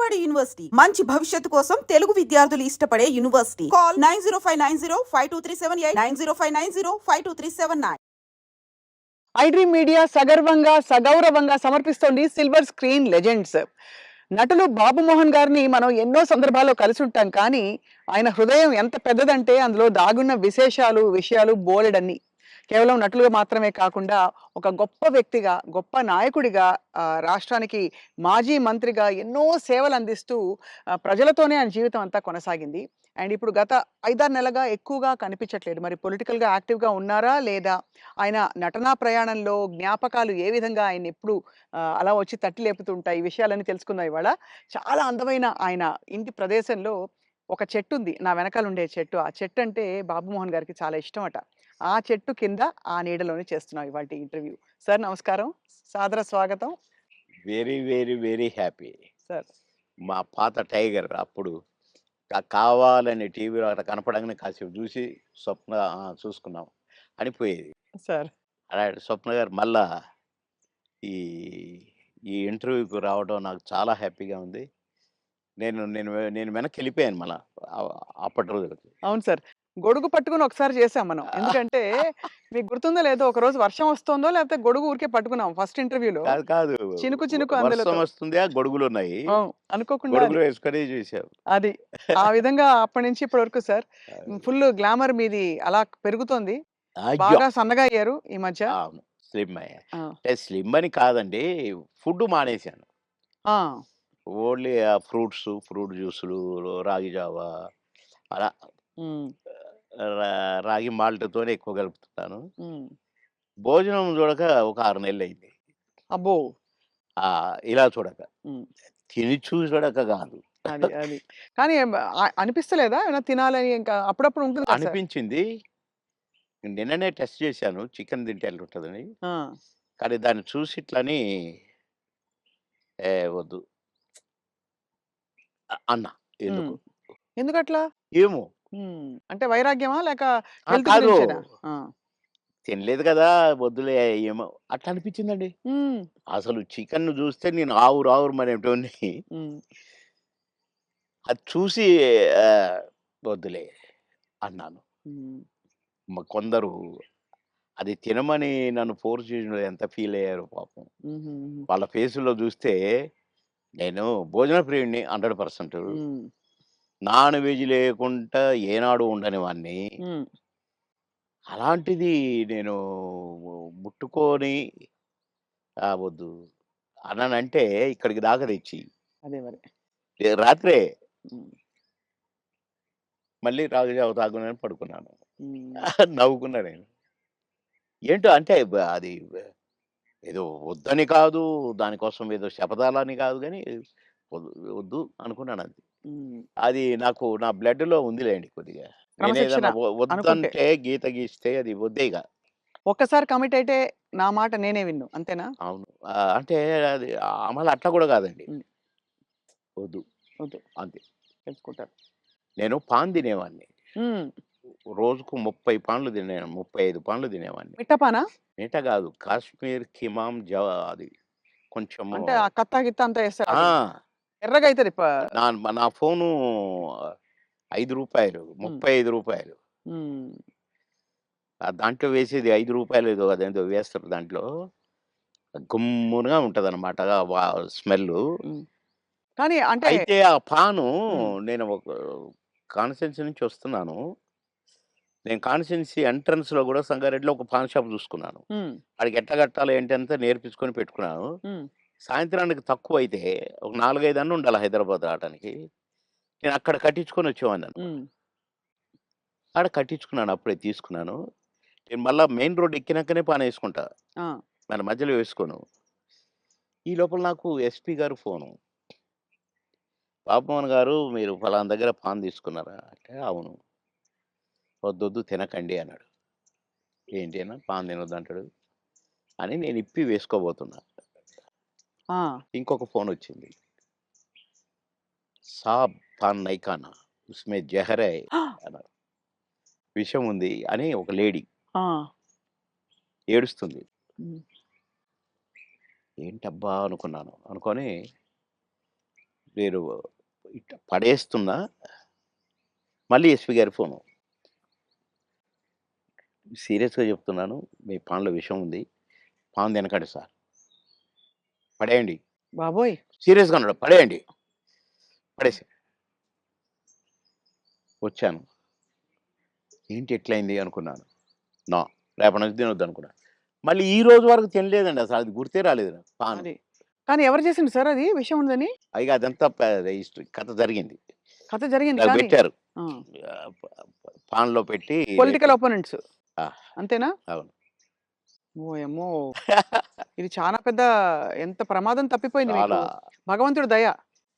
Vijayawada university. మంచి భవిష్యత్తు కోసం తెలుగు విద్యార్థులు ఇష్టపడే university. Call nine zero five nine zero five two three seven eight nine zero five nine zero five two three seven nine. IDream media సగర్వంగా సగౌరవంగా సమర్పిస్తోంది silver screen legends. నటులు బాబు మోహన్ గారిని మనం ఎన్నో సందర్భాల్లో కలిసి ఉంటాం కానీ ఆయన హృదయం ఎంత పెద్దదంటే అందులో దాగున్న విశేషాలు విషయాలు బోలెడన్ని. కేవలం నటులుగా మాత్రమే కాకుండా ఒక గొప్ప వ్యక్తిగా గొప్ప నాయకుడిగా రాష్ట్రానికి మాజీ మంత్రిగా ఎన్నో సేవలు అందిస్తూ ప్రజలతోనే ఆయన జీవితం అంతా కొనసాగింది. అండ్ ఇప్పుడు గత ఐదారు నెలగా ఎక్కువగా కనిపించట్లేదు. మరి పొలిటికల్గా యాక్టివ్గా ఉన్నారా లేదా? ఆయన నటనా ప్రయాణంలో జ్ఞాపకాలు ఏ విధంగా ఆయన ఎప్పుడు అలా వచ్చి తట్టి లేపుతుంటాయి? ఈ విషయాలన్నీ తెలుసుకుందాం ఇవాళ. చాలా అందమైన ఆయన ఇంటి ప్రదేశంలో ఒక చెట్టు ఉంది. నా వెనకాల ఉండే చెట్టు. ఆ చెట్టు అంటే బాబుమోహన్ గారికి చాలా ఇష్టం అట. ఆ చెట్టు కింద ఆ నీడలోనే చేస్తున్నాం ఇవాళ ఇంటర్వ్యూ. సార్ నమస్కారం. సాదర స్వాగతం. Very very very happy. Sir. మా పాత టైగర్ అప్పుడు కావాలని టీవీలో అక్కడ కనపడంగానే కాసేపు చూసి స్వప్న చూసుకున్నాం. అనిపోయేది. సార్. అలాంటి స్వప్న గారు మళ్ళా ఈ ఈ ఇంటర్వ్యూకి రావడం నాకు చాలా హ్యాపీగా ఉంది. నేను నేను నేను వెనక్కి వెళ్ళిపోయాను మళ్ళా అప్పటి రోజులకి. అవును సార్. గొడుగు పట్టుకుని ఒకసారి చేసాం మనం. ఎందుకంటే మీకు గుర్తుందో లేదో ఒక రోజు వర్షం వస్తుందో లేకపోతే గొడుగు ఊరికే పట్టుకున్నాం ఫస్ట్ ఇంటర్వ్యూలో. కాదు చినుకు చినుకు అందులో వస్తుంది ఆ గొడుగులు ఉన్నాయి. అనుకోకుండా గొడుగులు వేసుకొని చూసాం. అది ఆ విధంగా అప్పటి నుంచి ఇప్పటి వరకు సార్ ఫుల్ గ్లామర్ మీది అలా పెరుగుతోంది. బాగా సన్నగా అయ్యారు ఈ మధ్య. స్లిమ్ అయ్యా. స్లిమ్ అని కాదండి ఫుడ్ మానేశాను. ఓన్లీ ఫ్రూట్స్ ఫ్రూట్ జ్యూసులు రాగి జావా అలా. రాగి మాల్ట్తోనే ఎక్కువ కలుపుతున్నాను. భోజనం చూడక ఒక ఆరు నెలలు అయింది అబ్బో ఇలా చూడక. తిని చూడక కాదు. అది అది. కానీ అనిపిస్తలేదా? ఏమైనా తినాలని ఇంకా అప్పుడప్పుడు ఉంటుంది అనిపించింది. నిన్ననే టెస్ట్ చేశాను. చికెన్ తింటే ఉంటుందని. కానీ దాన్ని చూసి ఇట్లని ఏ వద్దు. అన్న. ఎందుకు. ఎందుకట్లా? ఏమో. అంటే వైరాగ్యమా? లేక కాదు. తినలేదు కదా! వద్దులే ఏమో అట్లా అనిపించిందండి. అసలు చికెన్ చూస్తే నేను ఆవురు ఆవురు మనేటోని ఉమ్, అది చూసి వద్దులే అన్నాను. కొందరు అది తినమని నన్ను ఫోర్స్ చేసిన ఎంత ఫీల్ అయ్యారు పాపం. వాళ్ళ ఫేసులో చూస్తే నేను భోజన ప్రియుడిని హండ్రెడ్ పర్సెంట్. నాన్ వెజ్ లేకుండా ఏనాడు ఉండని వాడిని అలాంటిది నేను ముట్టుకొని వద్దు అన్నానంటే ఇక్కడికి దాకా తెచ్చి. అదే మరి. ఏ- రాత్రే మళ్ళీ రాగుజావ తాగునని పడుకున్నాను. నవ్వుకున్నా నేను. ఏంటో అంటే అది ఏదో వద్దని కాదు దానికోసం ఏదో శపథాలని కాదు కానీ వద్దు అనుకున్నాను అది. అది నాకు నా blood లో ఉందిలేండి కొద్దిగా. నేను క్రమశిక్షణ ఏదైనా వ- అనుకుంటే. వద్దంటే గీత గీస్తే అది వద్దేగా ఒక్కసారి కమిట్ అయితే నా మాట నేనే విన్ను అంతేనా? అవును. ఆ, అంటే అది అమలు అట్లా కూడా కాదండి. ఉమ్. వద్దు. వద్దు. అంతే. తెలుసుకుంటారు. నేను పాన్ తినేవాడిని ఉమ్, రోజుకు ముప్పై పాన్లు తినేవాడిని ముప్పై ఐదు పాన్లు తినేవాడిని మిట్టపానా నేట కాదు కాశ్మీర్ కిమాం జవా అది కొంచెం అంటే ఆ కత్తా గిత్త అంతా వేస్తారు. ఎర్రగా అవుతుంది నా నా ఫోను ఐదు రూపాయలు ముప్పై ఐదు రూపాయలు. దాంట్లో వేసేది ఐదు రూపాయలు ఏదో అదేందో వేస్తారు దాంట్లో. గుమ్ముగా ఉంటది అనమాట స్మెల్. కానీ అంటే అయితే ఆ పాను నేను ఒక కాన్స్టిట్యున్సీ నుంచి వస్తున్నాను. నేను కాన్స్టిట్యున్సీ ఎంట్రన్స్లో కూడా సంగారెడ్డిలో ఒక పాన్ షాప్ చూసుకున్నాను. వాడికి ఎట్లా కట్టాలి ఏంటి అంతా నేర్పించుకొని పెట్టుకున్నాను. సాయంత్రానికి తక్కువ అయితే ఒక నాలుగైదు అన్న ఉండాలి హైదరాబాద్ రావడానికి నేను అక్కడ కట్టించుకొని వచ్చేవాడిని ఆడ కట్టించుకున్నాను అప్పుడే తీసుకున్నాను. నేను మళ్ళీ మెయిన్ రోడ్ ఎక్కినాకనే పాన్ వేసుకుంటా. మన మధ్యలో వేసుకోను. ఈ లోపల నాకు ఎస్పీ గారు ఫోను. బాబుమోహన్ గారు మీరు ఫలానా దగ్గర పాన్ తీసుకున్నారా? అంటే అవును. వద్దొద్దు తినకండి అన్నాడు. ఏంటి అన్న పాన్ తినొద్దు అంటాడు. అని నేను ఇప్పి వేసుకోబోతున్నా. ఇంకొక ఫోన్ వచ్చింది సాబ్ పాన్ నైకానా ఉస్మే జహర్ అన్నారు విషయం ఉంది అని ఒక లేడీ. ఏడుస్తుంది. ఏంటబ్బా అనుకున్నాను. అనుకొని మీరు ఇట్ట పడేస్తున్నా. మళ్ళీ ఎస్పీ గారి ఫోను. సీరియస్గా చెప్తున్నాను. మీ పాన్లో విషయం ఉంది పాన్ తినకండి సార్. పడేయండి. బాబోయ్! సీరియస్గా ఉన్నాడు. పడేయండి. పడేసి. వచ్చాను. ఏంటి ఎట్లయింది అనుకున్నాను. నా రేపటి నుంచి తినొద్దు అనుకున్నాను. మళ్ళీ ఈ రోజు వరకు తినలేదండి అసలు. అది గుర్తే రాలేదు నాకు. పాన్. అది. కానీ ఎవరు చేసిండు సార్ అది? విషయం ఉందని? పైగా అదంతా ప- హిస్టరీ. కథ జరిగింది. కథ జరిగింది నాకు కానీ పెట్టారు. ఆ, ప- ప- పాన్లో పెట్టి పొలిటికల్ ఒపోనెంట్స్. ఆ. అంతేనా? అవును. ఓ ఏమో ఇది చాలా పెద్ద ఎంత ప్రమాదం తప్పిపోయింది మీకు. చాలా. భగవంతుడు దయ.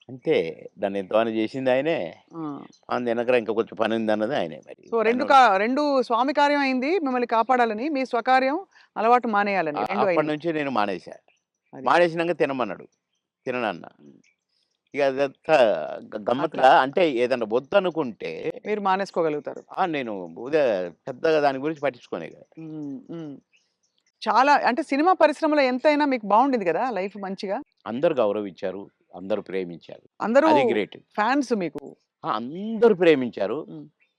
అంతే దాన్ని ఎంతమంది చేసింది ఆయనే. ఆ. పాన్ తినకరా ఇంకా కొంచెం పని ఉంది అన్నది ఆయనే మరి. సో రెండు కా రెండు స్వామి కార్యం అయింది. మిమ్మల్ని కాపాడాలని మీ స్వకార్యం అలవాటు మానేయాలని. ఆ- అప్పటి అయింది. నుంచి నేను మానేశా. అది. మానేసినాక తినమన్నాడు. తిననన్న. ఇక అదంతా గ- గమ్మత్తుగా అంటే అనుకుంటే మీరు మానేసుకోగలుగుతారు. ఆ, నేను ఉదయ పెద్దగా దాని గురించి పట్టించుకోనే కదా. చాలా అంటే సినిమా పరిశ్రమలో ఎంతైనా మీకు బాగుండింది కదా లైఫ్ మంచిగా? అందరు గౌరవించారు అందరూ ప్రేమించారు. అందరూ అది గ్రేట్. ఫ్యాన్స్ మీకు. అందరూ ప్రేమించారు.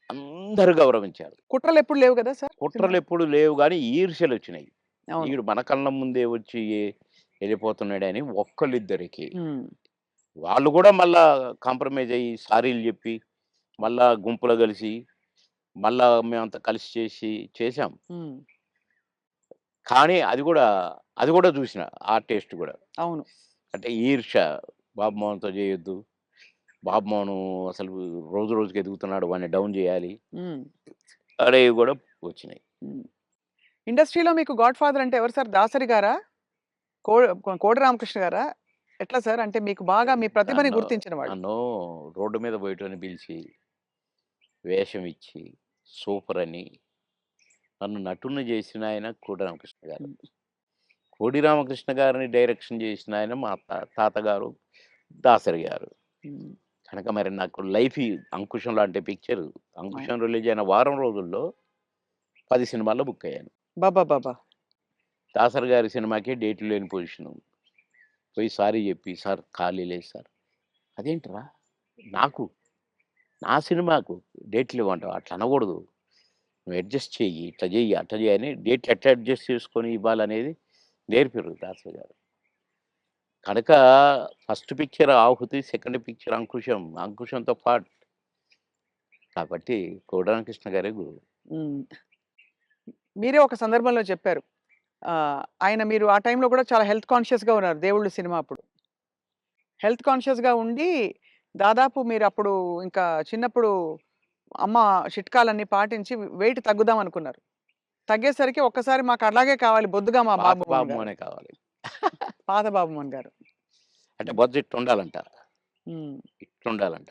అందరూ గౌరవించారు. కుట్రలు ఎప్పుడు లేవు కదా సార్ కుట్రలు ఎప్పుడు లేవు కానీ ఈర్ష్యలు వచ్చినాయి. ఈడు మన కళ్ళ ముందే వచ్చి వెళ్ళిపోతున్నాడని ఒక్కళ్ళిద్దరికి. వాళ్ళు కూడా మళ్ళా కాంప్రమైజ్ అయ్యి సారీలు చెప్పి మళ్ళా గుంపులో కలిసి మళ్ళా మేమంతా కలిసి చేసి చేసాం కానీ అది కూడా అది కూడా చూసిన ఆ టేస్ట్ కూడా. అవును. అంటే ఈర్ష బాబు మోహన్తో చేయొద్దు. బాబు మోహన్ అసలు రోజు రోజుకి ఎదుగుతున్నాడు వాడిని డౌన్ చేయాలి. అనేవి కూడా వచ్చినాయి. ఇండస్ట్రీలో మీకు గాడ్ ఫాదర్ అంటే ఎవరు సార్? దాసరి గారా? కో కోడి రామకృష్ణ గారా? ఎట్లా సార్? అంటే మీకు బాగా మీ ప్రతిభని గుర్తించిన వాడు. నన్ను రోడ్డు మీద పోయేటని పిలిచి వేషం ఇచ్చి సూపర్ అని నన్ను నటుని చేసిన ఆయన కోడి రామకృష్ణ గారు. కోడి రామకృష్ణ గారిని డైరెక్షన్ చేసిన ఆయన మా తా- తాతగారు దాసరి గారు. కనుక మరి నాకు లైఫ్ అంకుశం లాంటి పిక్చర్ అంకుశం రిలీజ్ అయిన వారం రోజుల్లో పది సినిమాల్లో బుక్ అయ్యాను. బాబా బాబా దాసరి గారి సినిమాకి డేట్లు లేని పొజిషను. పోయి సారీ చెప్పి సార్ ఖాళీ లేదు సార్. అదేంట్రా? నాకు నా సినిమాకు డేట్లు ఇవ్వంటావు అట్లా అనకూడదు. నువ్వు అడ్జస్ట్ చెయ్యి ఇట్లా చెయ్యి అట్లా చేయి అని డేట్ ఎట్లా అడ్జస్ట్ చేసుకొని ఇవ్వాలనేది నేర్పారు దాసరి గారు కనుక first picture Aahuti second picture Ankusam అంకుశంతో పాటు. కాబట్టి కోడరామకృష్ణ గారే గురువు. మీరే ఒక సందర్భంలో చెప్పారు. ఆయన మీరు ఆ టైంలో కూడా చాలా హెల్త్ కాన్షియస్గా ఉన్నారు దేవుళ్ళు సినిమా అప్పుడు. హెల్త్ కాన్షియస్గా ఉండి దాదాపు మీరు అప్పుడు ఇంకా చిన్నప్పుడు అమ్మ చిట్కాలన్నీ పాటించి వెయిట్ తగ్గుదాం అనుకున్నారు. తగ్గేసరికి ఒక్కసారి మాకు అలాగే కావాలి బొద్దుగా మా బాబు బాబు. అనే కావాలి. పాత బాబు మోహన్ గారు. అంటే బొజ్జ ఇట్టు ఉండాలంట ఇట్టు ఉండాలంట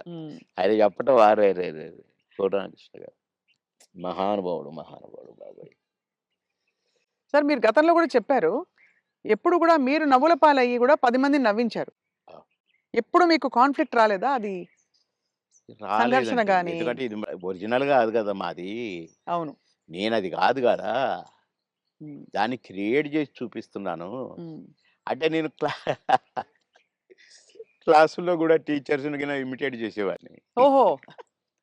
ఆయన చెప్పటం వారే రే రే రే. కోటరామకృష్ణ గారు. మహానుభావుడు మహానుభావుడు బాబాయ్. సార్ మీరు గతంలో కూడా చెప్పారు. ఎప్పుడు కూడా మీరు నవ్వుల పాలయ్యి కూడా పది మందిని నవ్వించారు. ఎప్పుడు మీకు కాన్ఫ్లిక్ట్ రాలేదా? అది సంఘర్షణ రాలేదండి. గాని- ఎందుకంటే ఇది ఒరిజినల్ కాదు కదా మాది. అవును. నేను అది కాదు కదా. ఉమ్, దాన్ని క్రియేట్ చేసి చూపిస్తున్నాను. ఉమ్, అంటే నేను క్లా క్లాసుల్లో కూడా టీచర్స్ ఇమిటేట్ చేసేవాడిని. ఓహో!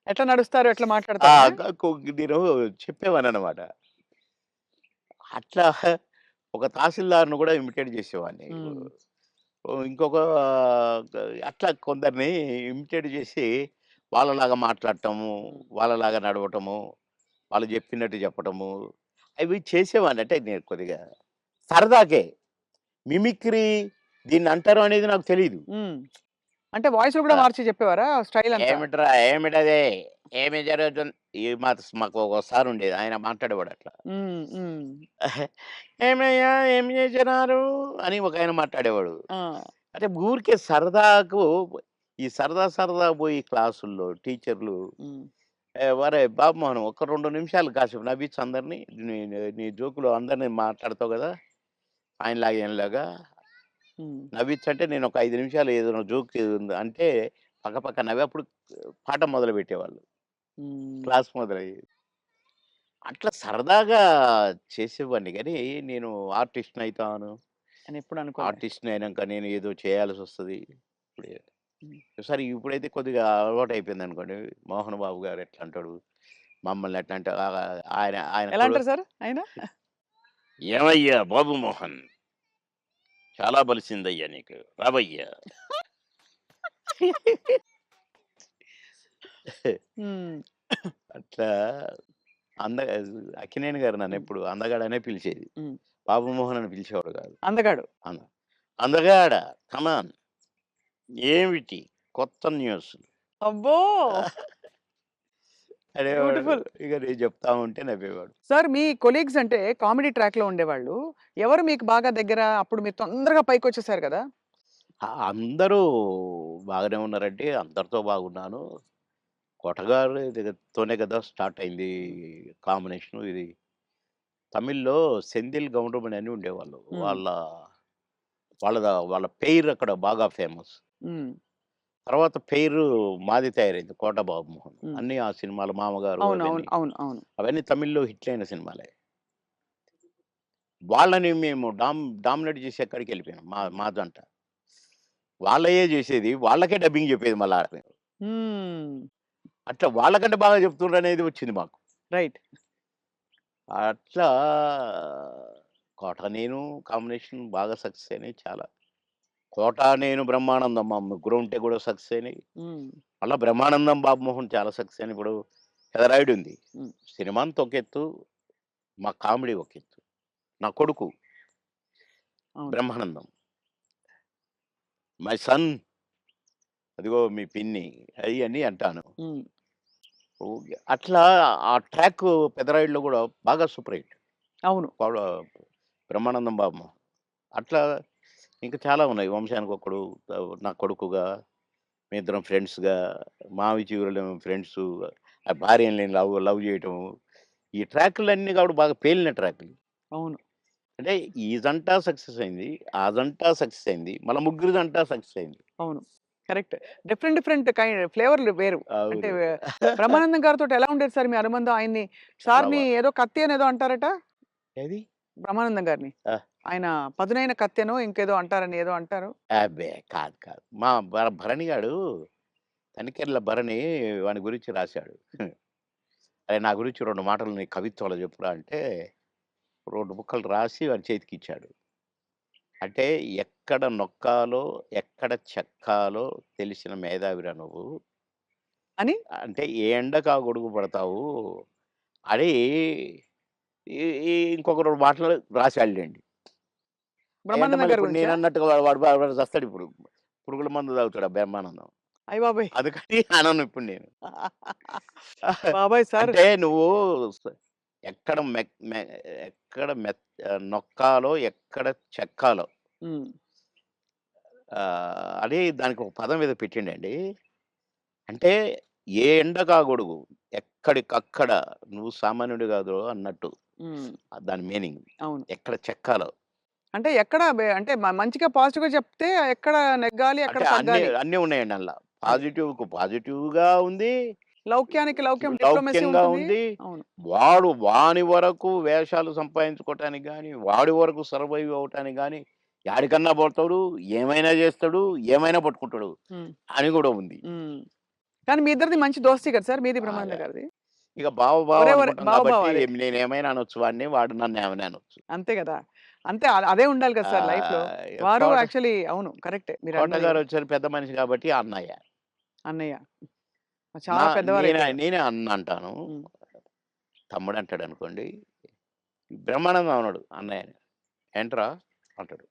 ఎట్లా నడుస్తారు? ఎట్లా ఆ, మాట్లాడతారు క- కొ- నేను చెప్పేవాను అనమాట అట్లా ఒక తహసీల్దార్ను కూడా ఇమిటేట్ చేసేవాడిని. ఓ ఇంకొక అట్లా కొందరిని ఇమిటేట్ చేసి వాళ్ళలాగా మాట్లాడటము వాళ్ళలాగా నడవటము వాళ్ళు చెప్పినట్టు చెప్పటము అవి చేసేవాడిని అంటే నేను కొద్దిగా సరదాకే. మిమిక్రీ దీన్ని అంటారు అనేది నాకు తెలియదు. అంటే వాయిస్ కూడా. మార్చి చెప్పేవారా? స్టైల్ ఏమిట్రా ఏమిటదే? ఏమి జరుగుతుంది? ఈ మా మాకు ఒకసారి ఉండేది ఆయన మాట్లాడేవాడు అట్లా. ఏమయ్యా ఏం చేసినారు అని ఒక ఆయన మాట్లాడేవాడు. అంటే ఊరికే సరదాకు ఈ సరదా సరదా పోయి క్లాసుల్లో టీచర్లు ఉమ్, "ఏ, వరే బాబు మోహన్ ఒక రెండు నిమిషాలు కాసేపు నవ్వించు అందరినీ. నీ నీ జోకులు అందరినీ మాట్లాడతావు కదా ఆయనలాగా ఈయనలాగా. నవ్వించంటే నేను ఒక ఐదు నిమిషాలు ఏదైనా జోక్ అంటే పక్క పక్క నవ్వి అప్పుడు పాఠం మొదలు పెట్టేవాళ్ళు. క్లాస్ మొదలయ్యేది అట్లా సరదాగా చేసేవాడిని. కానీ నేను ఆర్టిస్ట్ని అవుతాను అని ఎప్పుడు అనుకో ఆర్టిస్ట్ని అయినాక నేను ఏదో చేయాల్సి వస్తుంది. ఇప్పుడు సరే ఇప్పుడైతే కొద్దిగా అలవాటు అయిపోయింది అనుకోండి మోహన్ బాబు గారు ఎట్లా అంటాడు? మమ్మల్ని ఎట్లా అంటే ఆ- ఆయన ఆయన ఎలా కొడు- అంటారు సార్ ఆయన? ఏమయ్యా బాబు మోహన్? చాలా బలిసిందయ్యా నీకు. రాబయ్యా అట్లా అంద అక్కినేని గారు నన్ను ఎప్పుడు అందగాడనే పిలిచేది. బాబు మోహన్ అని పిలిచేవాడు కాదు. అందగాడు. అంద అందగాడ? కమాన్. ఏమిటి? కొత్త న్యూస్ అబ్బో! అనేవాడు Beautiful. ఇక నేను చెప్తా ఉంటే నవ్వేవాడు. సార్ మీ కొలీగ్స్ అంటే కామెడీ ట్రాక్లో ఉండేవాళ్ళు. ఎవరు మీకు బాగా దగ్గర? అప్పుడు మీరు తొందరగా పైకి వచ్చేసారు కదా? ఆ, అందరూ బాగానే ఉన్నారంటే అందరితో బాగున్నాను. కొట్టగారు తోనే కదా స్టార్ట్ అయింది కాంబినేషన్. ఇది తమిళ్ళో సెందిల్ గౌండ్రమణి అని ఉండేవాళ్ళు. వాళ్ళ వాళ్ళ వాళ్ళ పేరు అక్కడ బాగా ఫేమస్. తర్వాత పేరు మాది తయారైంది కోట బాబు మోహన్. అన్ని ఆ సినిమాలు మామగారు అవును అవును అవన్నీ. అవును అవును అవన్నీ తమిళ్ళో హిట్ అయిన సినిమాలే. వాళ్ళని మేము డామ్ డామినేట్ చేసి ఎక్కడికి వెళ్ళిపోయాం మా మా జంట. వాళ్ళయే చేసేది వాళ్ళకే డబ్బింగ్ చెప్పేది మళ్ళీ. అట్లా వాళ్ళకంటే బాగా చెప్తుండ్రు అనేది వచ్చింది మాకు. రైట్. అట్లా కోట నేను కాంబినేషన్ బాగా సక్సెస్ అయినాయి చాలా. కోట నేను బ్రహ్మానందం మా ముగ్గురు ఉంటే కూడా సక్సెస్ అయినాయి. మళ్ళీ బ్రహ్మానందం బాబు మోహన్ చాలా సక్సెస్ అయిన ఇప్పుడు పెదరాయుడు ఉంది. సినిమాంత ఒక ఎత్తు మా కామెడీ ఒక ఎత్తు. నా కొడుకు బ్రహ్మానందం. మై సన్ అదిగో మీ పిన్ని అవి అని అంటాను. అట్లా ఆ ట్రాక్ పెదరాయుడులో కూడా బాగా సూపర్ హిట్. అవును. బ్రహ్మానందం బాబు అట్లా ఇంకా చాలా ఉన్నాయి. వంశానికి ఒకడు నా కొడుకుగా మీ ఇద్దరం ఫ్రెండ్స్గా మావి చివరిలో ఫ్రెండ్స్ ఆ భార్యని లవ్ లవ్ చేయటం. ఈ ట్రాక్లన్నీ కాబట్టి బాగా పేలిన ట్రాక్లు. అవును. అంటే ఈ జంట సక్సెస్ అయింది ఆ జంట సక్సెస్ అయింది మళ్ళీ ముగ్గురు జంట సక్సెస్ అయింది. అవును. కరెక్ట్. డిఫరెంట్ డిఫరెంట్ కైండ్ ఫ్లేవర్లు వేరు. అంటే. బ్రహ్మానందం గారితో ఎలా ఉండేది సార్ మీ అనుబంధం? ఆయన్ని సార్ని ఏదో కత్తి అని ఏదో అంటారట? ఏది? బ్రహ్మానందం గారిని. ఆయన పదునైన కత్తెనో ఇంకేదో అంటారని ఏదో అంటారు. అబ్బే! కాదు కాదు. మా భర- భరణి గాడు తనికెర్ల భరణి వాని గురించి రాశాడు. అరే నా గురించి రెండు మాటలు నీ కవిత్వాలు చెప్పురా అంటే రెండు ముక్కలు రాసి వాని చేతికి ఇచ్చాడు. అంటే ఎక్కడ నొక్కాలో ఎక్కడ చెక్కాలో తెలిసిన మేధావిరా నువ్వు. అని? అంటే ఏ ఎండకు గొడుగు పడతావు? అని ఈ- ఈ ఇంకొక రెండు మాటలు రాసి వెళ్ళండి బ్రహ్మానందం గారి నేను అన్నట్టుగా వాడు చస్తాడు ఇప్పుడు. పురుగుల మందు తాగుతాడు బ్రహ్మానందం. అయ్య బాబాయ్! అందుకని అనను ఇప్పుడు నేను. బాబాయ్ సార్ అంటే నువ్వు ఎక్కడ ఎక్కడ నొక్కాలో ఎక్కడ చెక్కాలో అని దానికి ఒక పదం మీద పెట్టిండండి. అంటే ఏ ఎండకా గొడుగు ఎక్కడికక్కడ నువ్వు సామాన్యుడు కాదు అన్నట్టు. దాని మీనింగ్. అవును. ఎక్కడ చెక్కాలో. అంటే ఎక్కడ అంటే మంచిగా పాజిటివ్గా చెప్తే ఎక్కడ నెగ్గాలి ఎక్కడ అంటే అన్ని తగ్గాలి? అన్నీ ఉన్నాయండి అందులో. పాజిటివ్కు పాజిటివ్గా ఉంది లౌక్యానికి లౌక్యం డిప్లొమసీ లౌక్యంగా ఉంది. అవును. వాడు వాని వరకు వేషాలు సంపాదించుకోవటానికి కానీ వాడి వరకు సర్వైవ్ అవటానికి కానీ యాడికన్నా పోతాడు ఏమైనా చేస్తాడు ఏమైనా పట్టుకుంటాడు ఉమ్, అని కూడా ఉంది. ఉమ్. కానీ మీ ఇద్దరిది మంచి దోస్తి కదా సార్? మీది బ్రహ్మానంద బాగా. గారిది. ఇక బావ బావ ఒరే ఒరే, అనుకుంటాం బావ కాబట్టి బావాలే. నేను ఏమైనా అనొచ్చు వాడిని వాడు నన్ను ఏమైనా అనొచ్చు. అంతే కదా? అంతే అదే ఉండాలి కదా సార్ లైఫ్లో వారు యాక్చువల్లీ అవును కరెక్టే మీరు గారు వచ్చారు పెద్ద మనిషి కాబట్టి అన్నయ్య. అన్నయ్య. చాలా పెద్దవారు నేనే అన్న అంటాను. తమ్ముడు అంటాడు అనుకోండి బ్రహ్మానందం అన్నాడు అన్నయ్య. అని. ఏంట్రా? అంటాడు.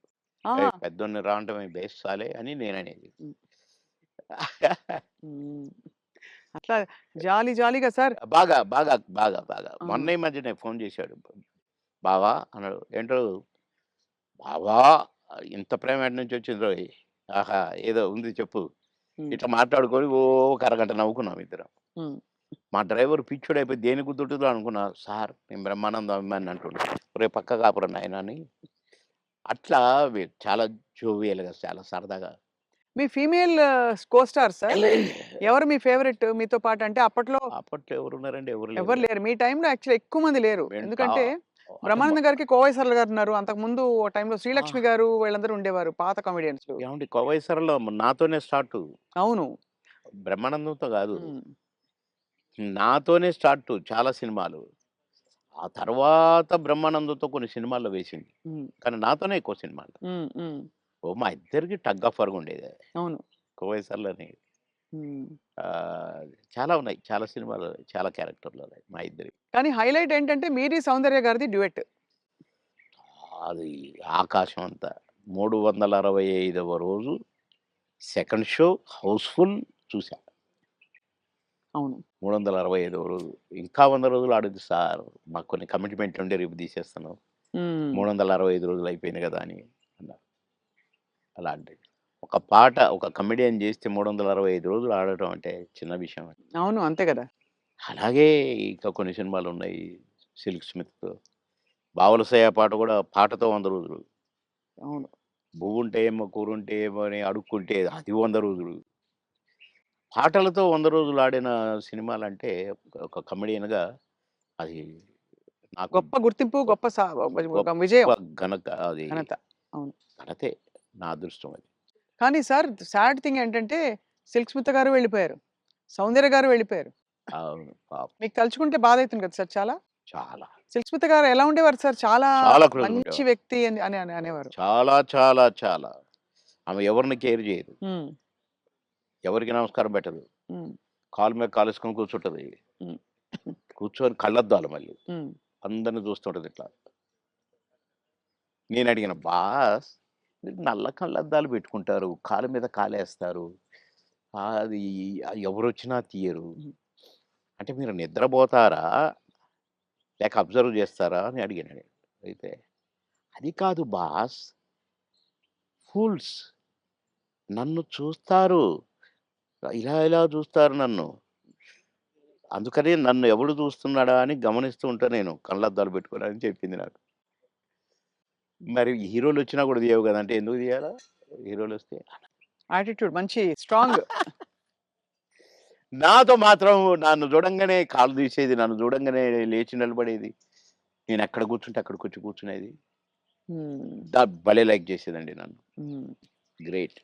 ఆహా. "ఏయ్, పెద్దోన్ని రా అంటే మేము బేస్తాలే అని నేననేది. అట్లా జాలి జాలీగా సార్. బాగా బాగా బాగా బాగా. మొన్న ఈ మధ్యనే ఫోన్ చేశాడు. బావా అన్నాడు. ఏంటో బావా ఇంత ప్రేమ ఎక్కడి నుంచి వచ్చిందో ఆహా! ఏదో ఉంది చెప్పు. ఇట్లా మాట్లాడుకొని ఓ ఒక అరగంట నవ్వుకున్నాం ఇద్దరం. మా డ్రైవర్ పిచ్చోడు అయిపోయి దేని గుర్తుంటుందో అనుకున్నా సార్ నేను బ్రహ్మానందం అభిమాని అంటుండే. రేపు పక్క కాపురం ఆయన అని. అట్లా చాలా జోవియల్గా చాలా సరదాగా. మీ ఫీమేల్ కో స్టార్ సార్? ఎవరు మీ ఫేవరెట్? మీతో పాటు అంటే అప్పట్లో అప్పట్లో ఎవరు ఉన్నారండి ఎవరు ఎవరు లేరు. మీ టైంలో యాక్చువల్లీ ఎక్కువ మంది లేరు. ఎందుకంటే బ్రహ్మానంద గారికి కోవై సరళ గారు ఉన్నారు. అంతకు ముందు టైంలో శ్రీలక్ష్మి గారు వీళ్ళందరూ ఉండేవారు పాత కామెడియన్స్ ఏమండి? కోవైసరలో నాతోనే స్టార్ట్. అవును. బ్రహ్మానందంతో కాదు. నాతోనే స్టార్ట్ చాలా సినిమాలు. ఆ తర్వాత బ్రహ్మానందంతో కొన్ని సినిమాల్లో వేసింది. కానీ నాతోనే ఎక్కువ సినిమాలు. ఓ మా ఇద్దరికి టగ్ ఆఫ్ వరకు ఉండేది. అవును. చాలా ఉన్నాయి. చాలా సినిమాలు చాలా క్యారెక్టర్లు ఉన్నాయి మా ఇద్దరి. కానీ హైలైట్ ఏంటంటే మీరి సౌందర్య గారిది డ్యూయట్. అది ఆకాశం అంతా. మూడు వందల అరవై ఐదవ రోజు సెకండ్ షో హౌస్ఫుల్ చూసా అవును. మూడు వందల అరవై ఐదవ రోజు. ఇంకా వంద రోజులు ఆడదు సార్. మాకు కొన్ని కమిట్మెంట్ ఉండే రేపు తీసేస్తాను ఉమ్, మూడు వందల అరవై ఐదు రోజులు అయిపోయింది కదా అని అన్నారు. అలాంటి ఒక పాట ఒక కమెడియన్ చేస్తే మూడు వందల అరవై ఐదు రోజులు ఆడటం అంటే చిన్న విషయం అవును. అంతే కదా! అలాగే ఇంకా కొన్ని సినిమాలు ఉన్నాయి సిల్క్ స్మిత్ బావలసయ్య పాట కూడా పాటతో వంద రోజులు. అవును. పువ్వు ఉంటే ఏమో కూర ఉంటే ఏమో అని అడుక్కుంటే అది వంద రోజులు. పాటలతో వంద రోజులు ఆడిన సినిమాలు అంటే ఒక కమెడియన్గా అది నాకు గొప్ప గుర్తింపు గొప్ప విజయం. ఘనత అది. ఘనత. ఘనతే నా అదృష్టం అది. కానీ సార్ సాడ్ థింగ్ ఏంటంటే సిల్క్ స్మిత గారు వెళ్ళిపోయారు. సౌందర్య గారు వెళ్ళిపోయారు. అవును. పాపం. మీకు తలుచుకుంటే బాధ అవుతుంది కదా సార్ చాలా? చాలా. సిల్క్ స్మిత గారు ఎలా ఉండేవారు సార్? చాలా మంచి ఉండేవారు. వ్యక్తి అని అని అని అనేవారు. చాలా చాలా చాలా. ఆమె ఎవరిని కేర్ చేయదు. ఉమ్, ఎవరికి నమస్కారం పెట్టదు. ఉమ్, కాలు మీద కాలేసుకొని కూర్చుంటది. కూర్చొని కళ్ళద్దాలు మళ్ళీ. ఉమ్, అందరిని చూస్తుంటది ఇట్లా. నేను అడిగిన బాస్ నల్ల కళ్ళద్దాలు పెట్టుకుంటారు. కాలు మీద కాలేస్తారు. అది ఎవరు వచ్చినా తీయరు. అంటే మీరు నిద్రపోతారా? లేక అబ్జర్వ్ చేస్తారా? అని అడిగాను అయితే అది కాదు బాస్. ఫూల్స్. నన్ను చూస్తారు. ఇలా ఇలా చూస్తారు నన్ను? అందుకని నన్ను ఎవడు చూస్తున్నాడా అని గమనిస్తూ ఉంటా నేను. కళ్ళద్దాలు పెట్టుకుని అని చెప్పింది నాకు. మరి హీరోలు వచ్చినా కూడా తీయవు కదా! అంటే ఎందుకు తీయాలా? హీరోలు వస్తే యాటిట్యూడ్ మంచి స్ట్రాంగ్ నాతో మాత్రం నన్ను చూడంగానే కాలు తీసేది నన్ను చూడంగానే లేచి నిలబడేది. నేను ఎక్కడ కూర్చుంటే అక్కడికి వచ్చి కూర్చునేది. భలే లైక్ చేసేదండి నన్ను. గ్రేట్.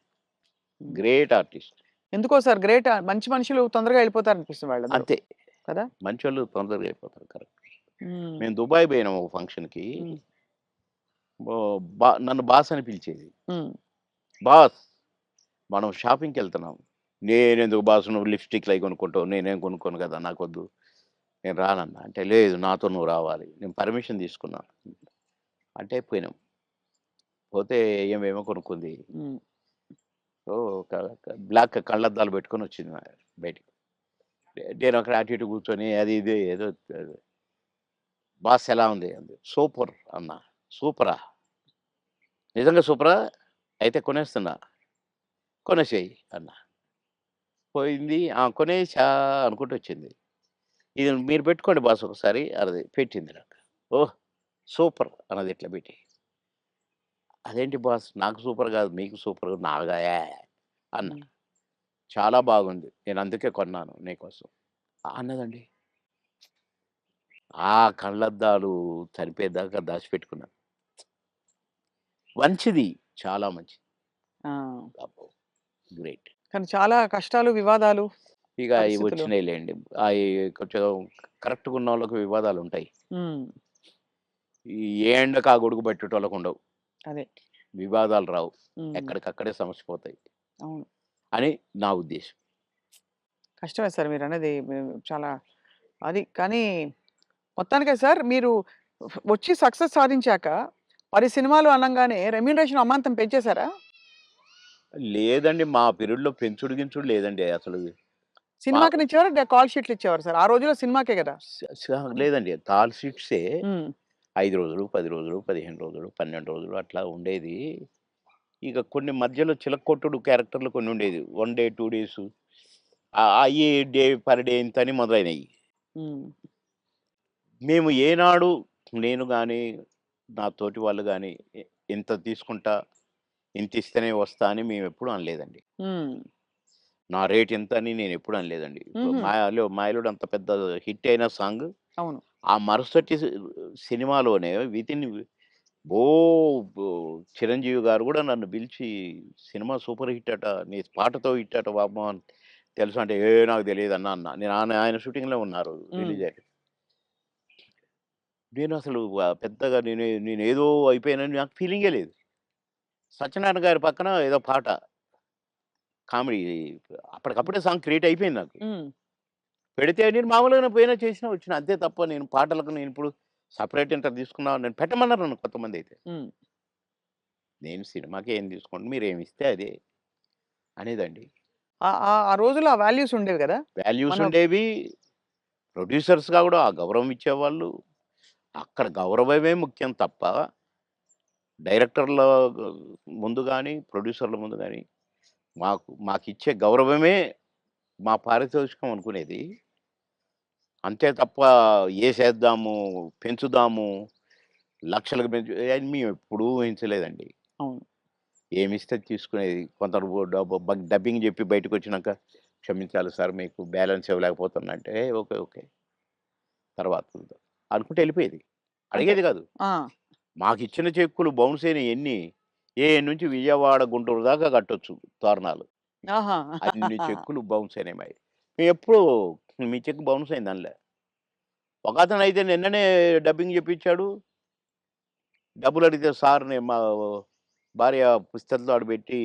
Great artist. ఎందుకో సార్ గ్రేట్ మంచి మనుషులు తొందరగా వెళ్ళిపోతారు అనిపిస్తుంది వాళ్ళు అంతే. కదా? మంచి వాళ్ళు తొందరగా అయిపోతారు కరెక్ట్. మేము దుబాయ్ పోయినాం ఒక ఫంక్షన్కి. నన్ను బాస్ అని పిలిచేది. బాస్ మనం షాపింగ్కి వెళ్తున్నాం నేనెందుకు బాస్? నువ్వు లిప్స్టిక్లు అవి కొనుక్కుంటావు. నేనేం కొనుక్కోను కదా నాకొద్దు. నేను రానన్నా. అంటే లేదు నాతో నువ్వు రావాలి. నేను పర్మిషన్ తీసుకున్నా. అంటే పోయినాం. పోతే ఏమేమో కొనుక్కుంది. ఓ బ్లాక్ కళ్ళద్దాలు పెట్టుకొని వచ్చింది బయటికి. నేను అక్కడ అటు ఇటు కూర్చొని అది ఇది ఏదో. బాస్ ఎలా ఉంది? అంది. సూపర్ అన్న. సూపరా. నిజంగా సూపరా? అయితే కొనేస్తున్నా. కొనేసేయి అన్న. పోయింది. ఆ కొనేసా అనుకుంటూ వచ్చింది. ఇది మీరు పెట్టుకోండి బాస్ ఒకసారి. అది పెట్టింది నాకు. ఓ సూపర్ అన్నది ఇట్లా పెట్టి. అదేంటి బాస్? నాకు సూపర్ కాదు. మీకు సూపర్ నాగా అన్న. చాలా బాగుంది. నేను అందుకే కొన్నాను నీకోసం అన్నదండి. ఆ కళ్ళద్దాలు చనిపోయేదాకా దాచిపెట్టుకున్నాను. మంచిది. చాలా మంచిది. గ్రేట్. కానీ చాలా కష్టాలు వివాదాలు ఇక. వచ్చినాయిలేండి. అవి కొంచెం కరెక్ట్గా ఉన్న వాళ్ళకి వివాదాలు ఉంటాయి. ఏ ఎండకు ఆ గొడుగు పెట్టేటోళ్ళకు ఉండవు. అదే. వివాదాలు రావు. ఎక్కడికక్కడే సమస్య పోతాయి. అవును. అని నా ఉద్దేశం. కష్టమే సార్ మీరు అనేది చాలా అది కానీ మొత్తానికే సార్ మీరు వచ్చి సక్సెస్ సాధించాక పది సినిమాలు అనగానే రెమ్యూనరేషన్ అమాంతం పెంచేశారా? లేదండి మా పీరియడ్లో పెంచుడు గించుడు లేదండి అసలు. సినిమాకి ఇచ్చేవారు కాల్ షీట్లు ఇచ్చేవారు సార్. ఆ రోజుల్లో సినిమాకే కదా. లేదండి. తాల్ సీట్సే ఉమ్, ఐదు రోజులు పది రోజులు పదిహేను రోజులు పన్నెండు రోజులు అట్లా ఉండేది. ఇక కొన్ని మధ్యలో చిలకొట్టుడు క్యారెక్టర్లు కొన్ని ఉండేది. One day two days. అయ్యి డే పర్ డే ఇంత అని మొదలైనవి మేము ఏనాడు నేను కానీ నా తోటి వాళ్ళు కానీ ఇంత తీసుకుంటా ఇంత ఇస్తేనే వస్తా అని మేము ఎప్పుడు అనలేదండి. నా రేట్ ఎంత అని నేను ఎప్పుడు అనలేదండి. మాయలో మాయలుడు అంత పెద్ద హిట్ అయిన సాంగ్ అవును. ఆ మరుసటి సినిమాలోనే వితిన్ ఓ ఓ చిరంజీవి గారు కూడా నన్ను పిలిచి సినిమా సూపర్ హిట్ అట నీ పాటతో హిట్ అట బాబు తెలుసు అంటే ఏ నాకు తెలియదు అన్న అన్న. నేను ఆయన షూటింగ్లో ఉన్నారు రిలీజ్ అయ్యి నేను అసలు పెద్దగా నేను నేను ఏదో అయిపోయానని నాకు ఫీలింగే లేదు. సత్యనారాయణ గారి పక్కన ఏదో పాట. కామెడీ అప్పటికప్పుడే సాంగ్ క్రియేట్ అయిపోయింది నాకు. పెడితే నేను మామూలుగా పోయినా చేసినా వచ్చిన అంతే తప్ప నేను పాటలకు నేను ఇప్పుడు సపరేట్ ఇంటర్ తీసుకున్నా నేను పెట్టమన్నారు నన్ను కొంతమంది అయితే. నేను సినిమాకి ఏం తీసుకోండి మీరు ఏమి ఇస్తే అదే అనేదండి. ఆ- ఆ- ఆ వాల్యూస్ ఉండేవి కదా? వాల్యూస్ ఉండేవి. ప్రొడ్యూసర్స్గా కూడా ఆ గౌరవం ఇచ్చేవాళ్ళు. అక్కడ గౌరవమే ముఖ్యం తప్ప డైరెక్టర్ల ముందు కానీ ప్రొడ్యూసర్ల ముందు కానీ మాకు మాకు ఇచ్చే గౌరవమే మా పారితోషికం అనుకునేది. అంతే తప్ప వేసేద్దాము పెంచుదాము లక్షలకు పెంచు అని మేము ఎప్పుడూ ఊహించలేదండి. ఏమిస్తే తీసుకునేది. కొంత డబ్బింగ్ చెప్పి బయటకు వచ్చినాక క్షమించాలి సార్ మీకు బ్యాలెన్స్ ఇవ్వలేకపోతున్నా అంటే "ఏ, ఓకే ఓకే. తర్వాత చూద్దాం." అనుకుంటే వెళ్ళిపోయేది. అడిగేది కాదు. మాకు ఇచ్చిన చెక్కులు బౌన్స్ అయిన ఎన్ని? ఏ నుంచి విజయవాడ గుంటూరు దాకా కట్టొచ్చు తోరణాలు. అన్ని చెక్కులు బౌన్స్ అయినాయి మావి. మేము ఎప్పుడు మీ చెక్ బౌన్స్ అయింది అందులో ఒక అతను అయితే నిన్ననే డబ్బింగ్ చెప్పించాడు. డబ్బులు అడిగితే సార్ నేను మా భార్య పుస్తకంలో ఆడబెట్టి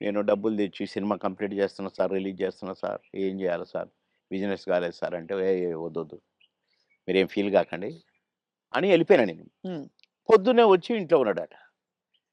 నేను డబ్బులు తెచ్చి సినిమా కంప్లీట్ చేస్తున్నా సార్ రిలీజ్ చేస్తున్నా సార్ ఏం చేయాలి సార్? బిజినెస్ కాలేదు సార్ అంటే వద్దొద్దు మీరేం ఫీల్ కాకండి అని వెళ్ళిపోయాను నేను. పొద్దున్నే వచ్చి ఇంట్లో ఉన్నాడట